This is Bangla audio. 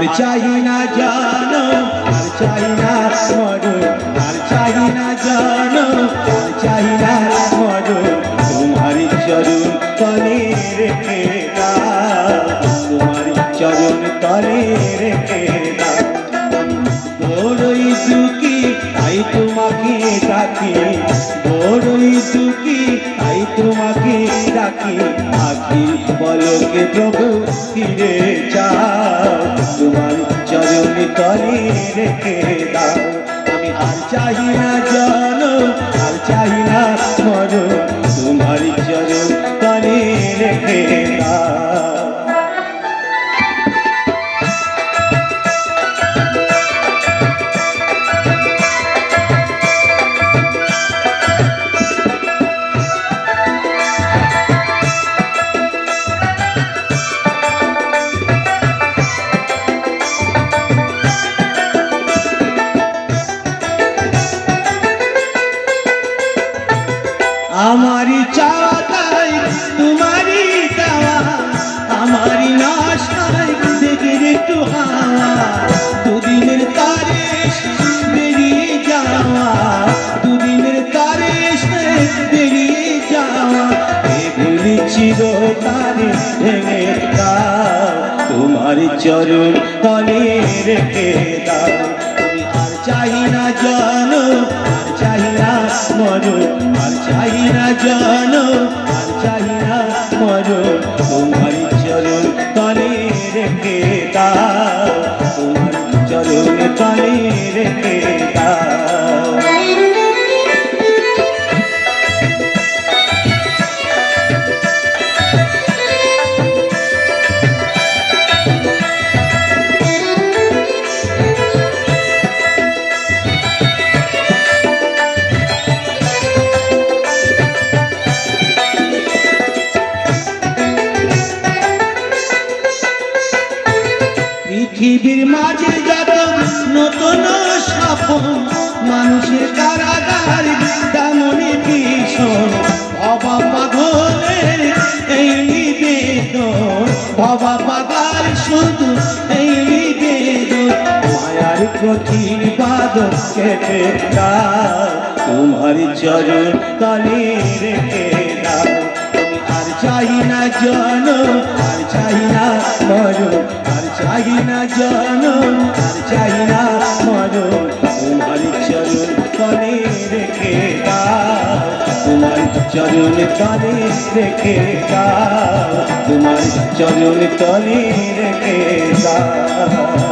আর চাই না জানো, আর চাই না মরো আর চাই না জানো, আর চাই না মরো তোমার চরণ তলে রেখে তোমার চরণ তলে রেখে দাও। তোমাকে ডাকি বড়ই সুখী তাই তোমাকে ডাকি। আখি বলকে প্রভু ফিরে যাও, তোমার চরণ তলে রেখে দাও। আমি আর চাই না জানো আর চাই না মরো তোমার চরণ তলে রেখে দাও। আমারই চাওয়া তাই তোমারই দেওয়া আমারই নাশ তাই দেখের একটু হাওয়া দুদিনের তারে বেরিয়ে যাওয়া দুদিনের তারে বেরিয়ে যাওয়া এগুলি ছিল তারে ভেঙে দাও, তোমার চরণ তলে রেখে দাও। তুমি আর চাই না না মরো, আর চাই না জানো, আর চাই না মরো। তোমার চরণ তলে রেখে তোমার চরণ তলে রেখে দাও। পৃথিবীর মাঝে যত নতুন স্বপ্ন, মানুষের কারাগার তেমনই ভীষণ। বাবা পাগলের এই নিবেদন, বাবা পাগার শুধু এই নিবেদন। মায়ার কঠিন বাদক কেটে তোমার চরণ তলে রেখে চরণ তলে রেখে তোমার চরণ তলে রেখে দাও